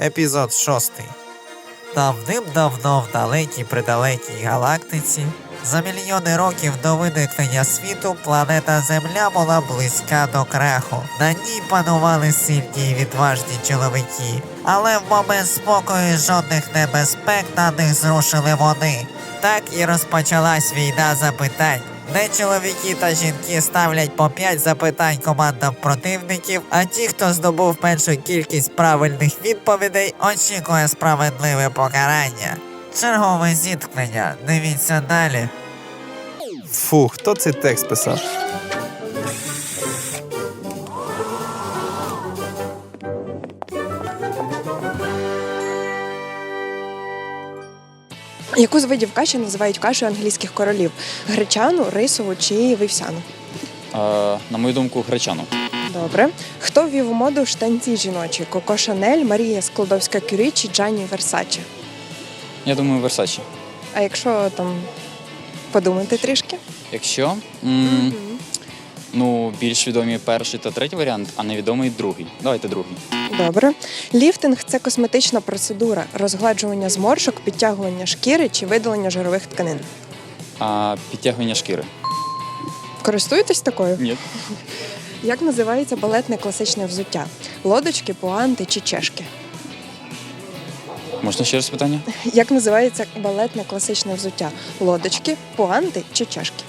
Епізод 6. Давним-давно в далекій придалекій галактиці, за мільйони років до виникнення світу, планета Земля була близька до краху. На ній панували сильні і відважні чоловіки, але в момент спокою жодних небезпек на них зрушили вони. Так і розпочалась війна запитань. Де чоловіки та жінки ставлять по 5 запитань командам противників, а ті, хто здобув меншу кількість правильних відповідей, очікує справедливе покарання. Чергове зіткнення. Дивіться далі. Фу, хто цей текст писав? Яку з видів каші називають кашею англійських королів? Гречану, рисову чи вівсяну? Е, на мою думку, гречану. Добре. Хто ввів у моду штанці жіночі? Коко Шанель, Марія Складовська Кюрі чи Джанні Версаче? Я думаю, Версачі. А якщо там подумати трішки? Якщо м, ну, більш відомі перший та третій варіант, а невідомий другий. Давайте другий. Добре. Ліфтинг це косметична процедура, розгладжування зморшок, підтягування шкіри чи видалення жирових тканин. А підтягування шкіри. Користуєтесь такою? Ні. Як називається балетне класичне взуття? Лодочки, пуанти чи чешки? Можна ще раз питання? Як називається балетне класичне взуття? Лодочки, пуанти чи чашки?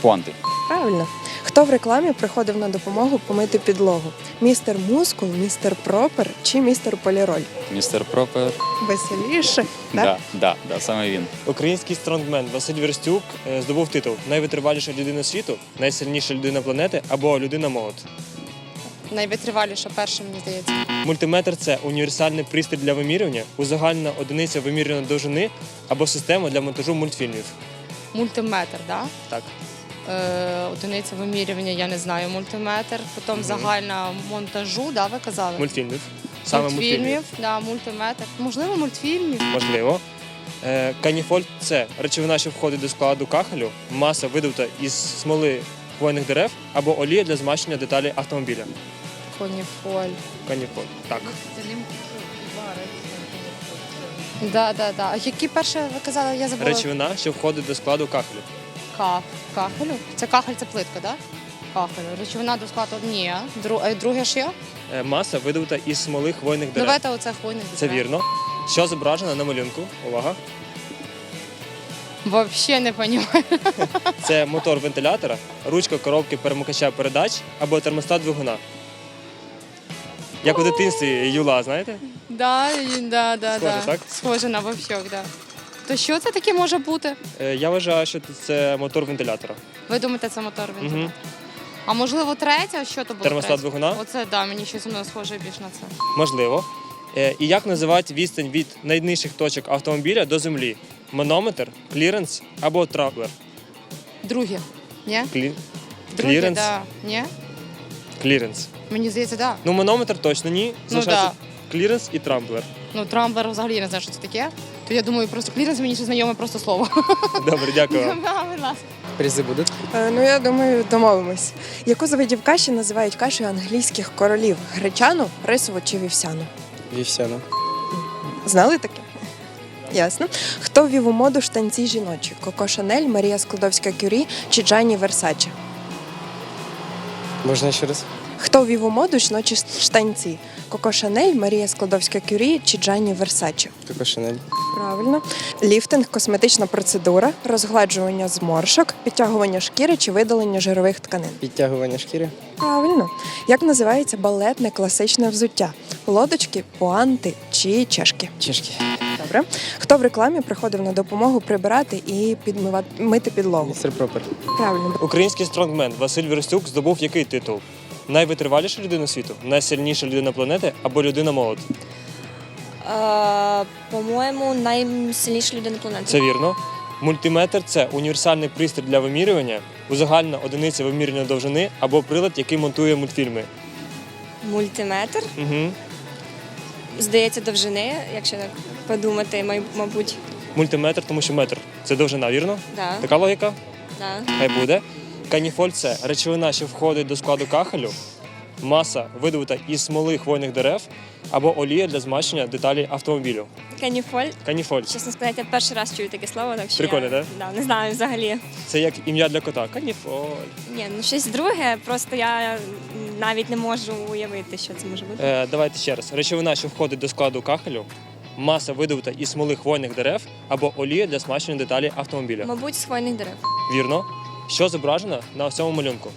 Пуанти. Правильно. Хто в рекламі приходив на допомогу помити підлогу? Містер Мускул, містер Пропер чи містер Поліроль? Містер Пропер. Веселіше. Да, да, да, саме він. Український стронгмен Василь Верстюк е, здобув титул Найвитриваліша людина світу, найсильніша людина планети або людина молод. Найвитриваліша перша, мені здається. Мультиметр це універсальний пристрій для вимірювання, узагальнена одиниця вимірюваної довжини або система для монтажу мультфільмів. Мультиметр, да? Так. Е, одиниця вимірювання, я не знаю, мультиметр. Потім загальна монтажу, да, ви казали? Мультфільмів. Саме мультфільмів. да, мультиметр. Можливо, мультфільмів. Можливо. Е, Каніфоль це речовина, що входить до складу кахелю, маса видобута із смоли хвойних дерев або олія для змащення деталей автомобіля. Коніфоль. Каніфоль. Так. Да, да, да. А які перші ви казали, я забула? Речовина, що входить до складу кахелю. Ках... Кахелю? Це кахель, це плитка, да? Кахелю. Речовина до складу ні. Дру... друге ж є? Е, Маса видобута із смоли хвойних дерев. Давайте оце хвойних Це дерев. вірно. Що зображено на малюнку? Увага. Вообще не розумію. Це мотор вентилятора, ручка коробки перемикача передач або термостат двигуна. Як у дитинстві юла, знаєте? Да, і- да, да, Схоже, да. так? Схоже на вовчок, да. То що це таке може бути? Е, Я вважаю, що це мотор вентилятора. Ви думаєте, це мотор він? Мгм. А можливо, третє? Що то було? Термостат третє? двигуна? Оце да, мені щось воно схоже більш на це. Можливо. Е, І як називають відстань від найнижчих точок автомобіля до землі? Манометр, кліренс або трамблер? Друге. Ні? Клі... Друге, Кліренс? да. Ні? Кліренс. Мені здається, да. Ну, манометр точно ні. Ну, Залишається кліренс і трамблер. Ну, трамблер взагалі я не знаю, що це таке. То я думаю, просто кліренс мені ще знайоме просто слово. Добре, дякую вам. Да, будь ласка. Призи будуть? Е, ну я думаю, домовимось. Яку з видів каші називають кашею англійських королів? Гречану, рисову чи вівсяну? Вівсяна. Знали таке? Ясно. Хто ввів у моду штанці жіночі? Коко Шанель, Марія Складовська Кюрі чи Джанні Версаче? Можна ще раз? Хто ввів у моду жіночі штанці? Коко Шанель, Марія Складовська Кюрі чи Джанні Версаче? Коко Шанель. Правильно. Ліфтинг косметична процедура, розгладжування зморшок, підтягування шкіри чи видалення жирових тканин. Підтягування шкіри. Правильно. Як називається балетне класичне взуття? Лодочки, пуанти чи чешки? Чешки. Добре. Хто в рекламі приходив на допомогу прибирати і підмивати мити підлогу? Містер Пропер. Правильно. Український стронгмен Василь Верстюк здобув який титул? Найвитриваліша людина світу, найсильніша людина планети або людина молод. Е, По-моєму, найсильніша людина планети. Це вірно. Мультиметр це універсальний пристрій для вимірювання, узагальна одиниця вимірювання довжини або прилад, який монтує мультфільми. Мультиметр. Угу. Здається, довжини, якщо так подумати, мабуть. Мультиметр, тому що метр це довжина, вірно? Да, Така логіка? да. Хай буде. Каніфоль це речовина, що входить до складу кахелю, маса видобута із смоли хвойних дерев або олія для змащення деталей автомобілю. Каніфоль. Каніфоль. Чесно сказати, я перший раз чую таке слово, так що Прикольно, я, да? Да, не знаю взагалі. Це як ім'я для кота. Каніфоль. Ні, ну щось друге, просто я навіть не можу уявити, що це може бути. Е, давайте ще раз. Речовина, що входить до складу кахелю, маса видобута із смоли хвойних дерев або олія для змащення деталей автомобіля. Мабуть, з хвойних дерев. Вірно. Що зображено на цьому малюнку?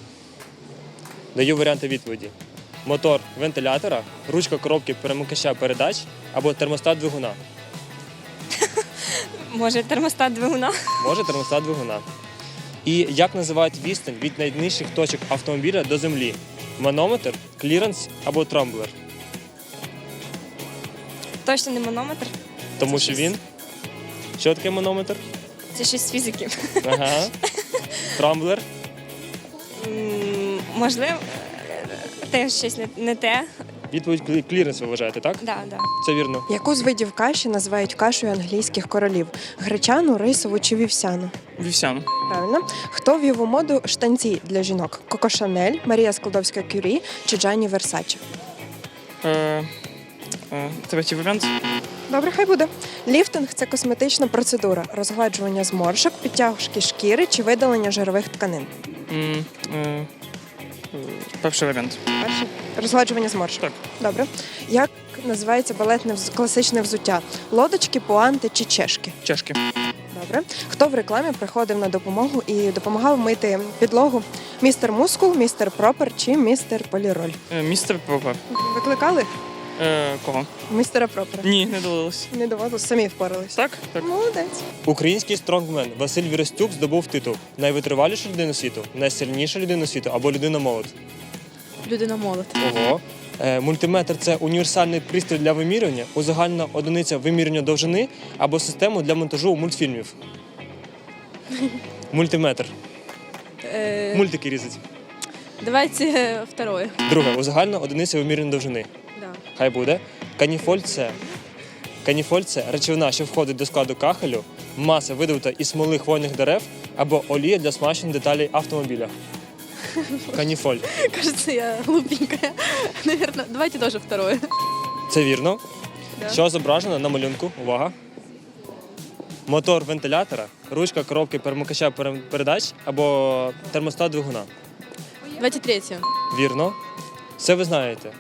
Даю варіанти відповіді: мотор вентилятора, ручка коробки перемикача передач або термостат двигуна. Може, термостат двигуна? Може термостат двигуна. І як називають відстань від найнижчих точок автомобіля до землі? Манометр, кліренс або трамблер. Точно не манометр. Тому Це що щось- він. Що таке манометр? Це щось з фізики. Ага. Трамблер. Можливо, теж щось не, не те. Відповідь клі- кліренс ви вважаєте, так? Да, да. Це вірно. Яку з видів каші називають кашею англійських королів? Гречану, рисову чи вівсяну? Вівсяну. Правильно. Хто ввів у моду штанці для жінок? Коко Шанель, Марія Складовська Кюрі чи Джанні Версаче? Е, третій варіант. Добре, хай буде. Ліфтинг це косметична процедура, розгладжування зморшок, підтяжки шкіри чи видалення жирових тканин. М, е, е, перший варіант. Перше розгладжування зморшок. Так. Добре. Як називається балетне вз- класичне взуття? Лодочки, пуанти чи чешки? Чешки. Добре. Хто в рекламі приходив на допомогу і допомагав мити підлогу? Містер Мускул, містер Пропер чи містер Поліроль? Е, містер Пропер. Викликали Е, кого? містера Пропера? Ні, не довелося. Не доводилось, самі впорались. Так? Так. Молодець. Український стронгмен Василь Віростюк здобув титул найвитриваліша людина світу, найсильніша людина світу або людина молод. Людина молод. Ого. Е, мультиметр це універсальний пристрій для вимірювання, узагальна одиниця вимірювання довжини або систему для монтажу мультфільмів. Мультиметр. Мультики різать. Давайте второе. Друге, узагальна одиниця вимірювання довжини. Хай буде. Каніфоль це. Каніфоль це речовина, що входить до складу кахелю, маса видобута із смоли хвойних дерев або олія для смащення деталей автомобіля. Каніфоль. Кажется, я глупенькая. Наверное, давайте тоже второе. Це вірно. Да. Що зображено на малюнку? Увага. Мотор вентилятора, ручка коробки перемикача пере- передач або термостат двигуна. Давайте третє. Вірно. Все ви знаєте.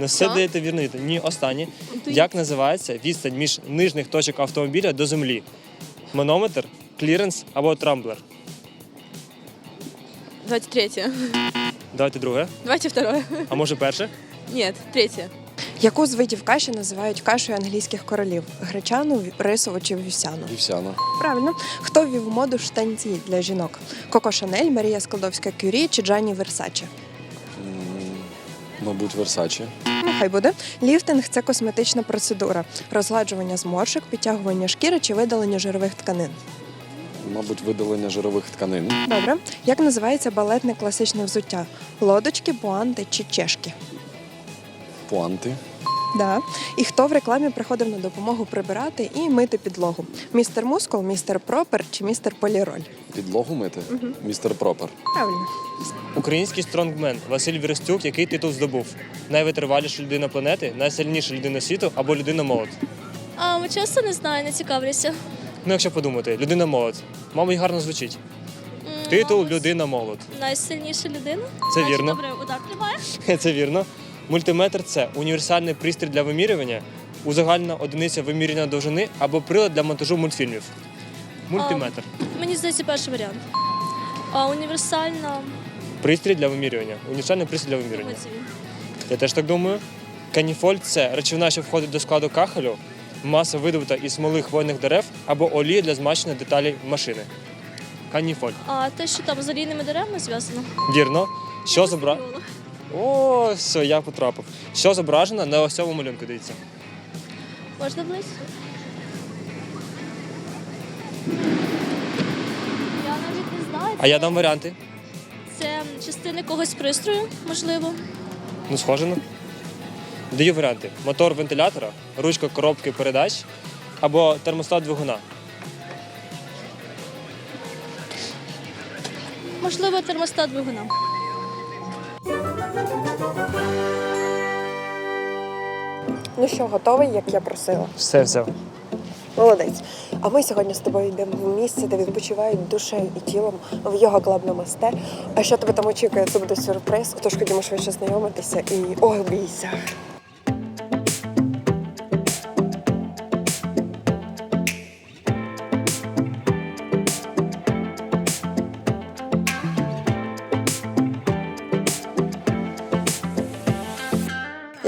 Не все Так. даєте вірно. відповідь. Ні, останнє. Як називається відстань між нижніх точок автомобіля до землі? Манометр, кліренс або трамблер. Давайте третє. Давайте друге. Давайте второе. А може перше? Нет, третє. Яку з видів каші називають кашею англійських королів? Гречану, рисову чи вівсяну? Вівсяна. Правильно. Хто ввів у моду штанці для жінок? Коко Шанель, Марія Складовська Кюрі чи Джанні Версаче? Мабуть, Версачі. Хай буде. Ліфтинг це косметична процедура, розгладжування зморшок, підтягування шкіри чи видалення жирових тканин. Мабуть, видалення жирових тканин. Добре. Як називається балетне класичне взуття? Лодочки, пуанти чи чешки? Пуанти. Да. І хто в рекламі приходив на допомогу прибирати і мити підлогу? Містер Мускул, містер Пропер чи містер Поліроль? Підлогу мити. Містер Пропер. Правильно. Український стронгмен Василь Віростюк, який титул здобув? Найвитриваліша людина планети, найсильніша людина світу або людина молод. А ми часто не знаю, не цікавлюся. Ну, якщо подумати, людина молод. Мабуть, гарно звучить. Титул людина молод. Найсильніша людина. Це Значить, вірно. Добре, удар тримає. Це вірно. Мультиметр це універсальний пристрій для вимірювання, узагальна одиниця вимірювання довжини або прилад для монтажу мультфільмів. Мультиметр. Мені здається, перший варіант. А універсальна. Пристрій для вимірювання. Універсальний пристрій для вимірювання. Я теж так думаю. Каніфоль це речовина, що входить до складу кахелю, маса видобута із смоли хвойних дерев або олії для змащення деталей машини. Каніфоль. А те, що там з олійними деревами зв'язано. Вірно. Що зобра... О, все, я потрапив. Що зображено на ось цьому малюнку, дивіться. Можна близько? Я навіть не знаю. А я дам варіанти. Це частини когось пристрою, можливо. Ну, схоже на. Даю варіанти: мотор вентилятора, ручка коробки передач або термостат двигуна. Можливо, термостат двигуна. Ну що, готовий, як я просила? Все взяв. Молодець. А ми сьогодні з тобою йдемо в місце, де відпочивають душею і тілом в його клаб на масте. А що тебе там очікує? Це буде сюрприз. Тож ходімо швидше знайомитися і обійся.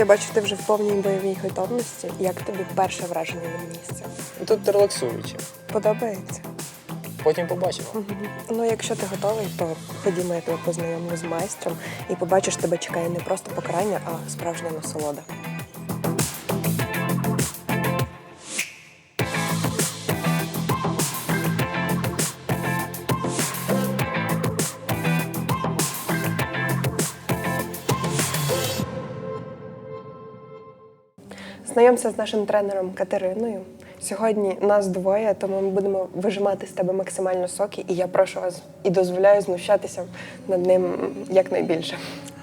Я бачу, ти вже в повній бойовій готовності. Як тобі перше враження від місця? Тут релаксуюче. Подобається? Потім побачимо. Ну, якщо ти готовий, то ходімо, я тебе познайомлю з майстром і побачиш, тебе чекає не просто покарання, а справжня насолода. Знайомся з нашим тренером Катериною. Сьогодні нас двоє, тому ми будемо вижимати з тебе максимально соки, і я прошу вас і дозволяю знущатися над ним якнайбільше.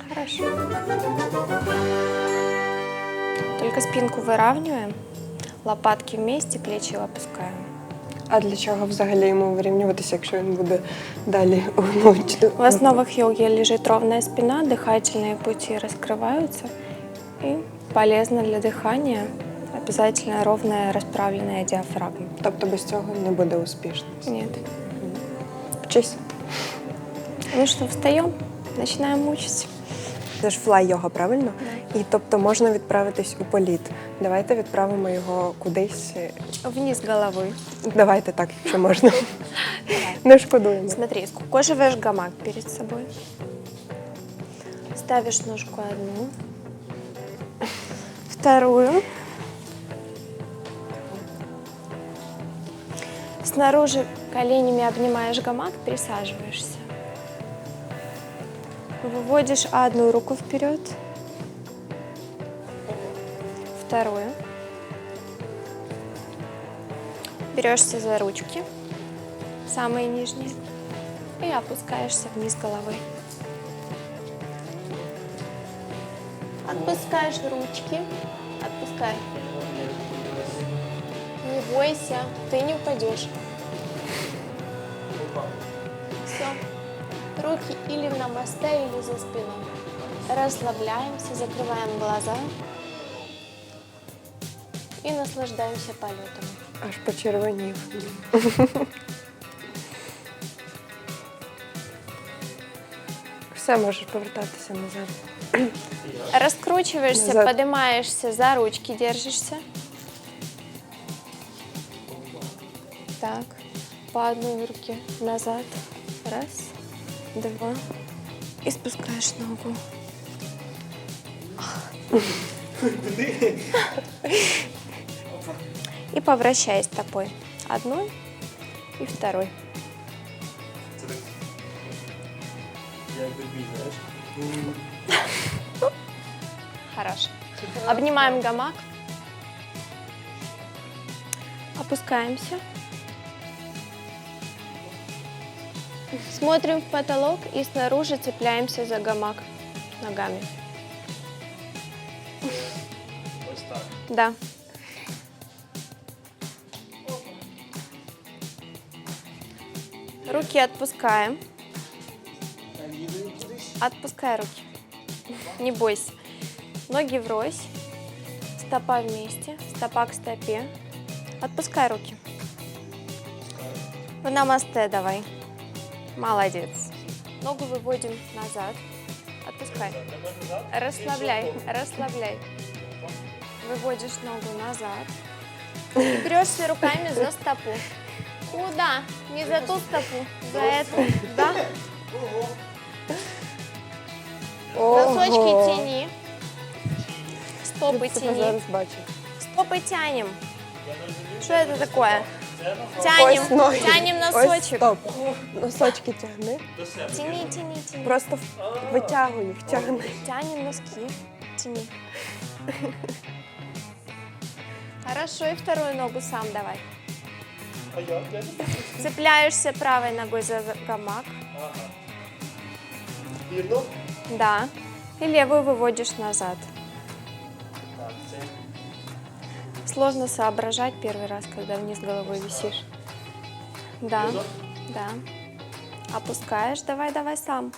Хорошо. Только спинку выравниваем, лопатки вместе, плечи опускаем. А для чого взагалі йому вирівнюватися, якщо він буде далі ну, В основах йоги лежит ровная спина, дыхательные пути раскрываются. И полезно для дыхания обязательно ровная расправленная диафрагма. Тобто без цього не буде успішно. Нет. Вчись. Ну что, встаем, начинаем мучить. Це ж флай йога, правильно? І тобто можна відправитись у політ. Давайте відправимо його кудись. Вниз головой. Давайте так, якщо можна. Не шкодуємо. Смотри, скукоживаешь гамак перед собой. Ставишь ножку одну, вторую. Снаружи коленями обнимаешь гамак, присаживаешься. Выводишь одну руку вперед, вторую. Берешься за ручки, самые нижние, и опускаешься вниз головой. Отпускаешь ручки, отпускай. Не бойся, ты не упадешь. Все. Руки или на мосте, или за спиной. Расслабляемся, закрываем глаза и наслаждаемся полетом. Аж почервонів. Все, можеш повертатися назад. Раскручиваешься, Назад. поднимаешься, за ручки держишься. Так, по одной руке назад. Раз, два. И спускаешь ногу. И повращай стопой. Одной и второй. Хорошо. Обнимаем гамак. Опускаемся. Смотрим в потолок и снаружи цепляемся за гамак ногами. Да. Руки отпускаем. Отпускай руки. Не бойся. Ноги врозь. Стопа вместе. Стопа к стопе. Отпускай руки. В намасте давай. Молодец. Ногу выводим назад. Отпускай. Расслабляй, расслабляй. Выводишь ногу назад. И берешься руками за стопу. Куда? Не за ту стопу, за эту. Да? Носочки тяни. Зараз бачу. Стопы тянем. Что это такое? Тянем, Ось ноги. тянем Ось носочек. стоп. Носочки тягни. Тяни, тяни, тяни. Просто в- витягуй їх, тягни. Тянем носки. Тяни. Хорошо, и вторую ногу сам давай. Цепляешься правой ногой за гамак. Да. И левую выводишь назад. Сложно соображать первый раз, когда вниз головой висишь. Да, да. Опускаешь, давай, давай сам.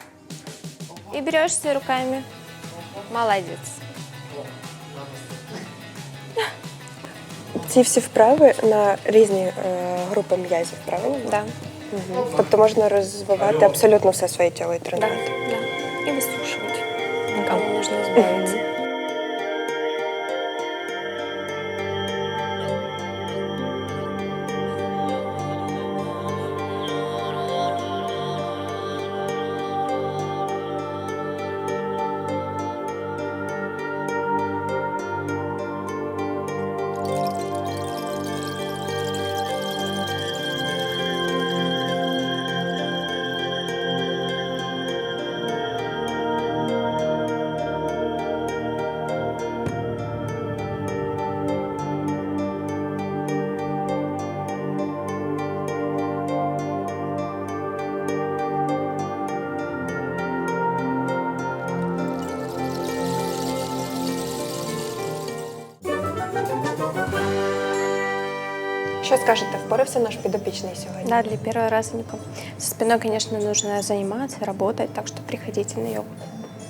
И берешься руками. Молодец. Ці всі вправи на різні е, групи м'язів, правильно? Да, Мгм. Тобто можна розвивати абсолютно все своє тіло і да, тренувати. да. И высушивать. Кому Що скажете, впорався наш підопічний сьогодні? Да, для первого разника. Со спиной, конечно, нужно заниматься, работать, так что приходите на йогу.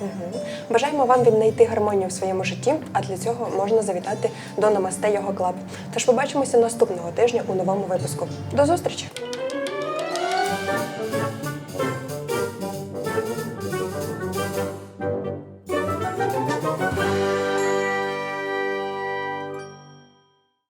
Угу. Бажаємо вам віднайти гармонію в своєму житті, а для цього можна завітати до Намасте Його Клаб. Тож побачимося наступного тижня у новому випуску. До зустрічі!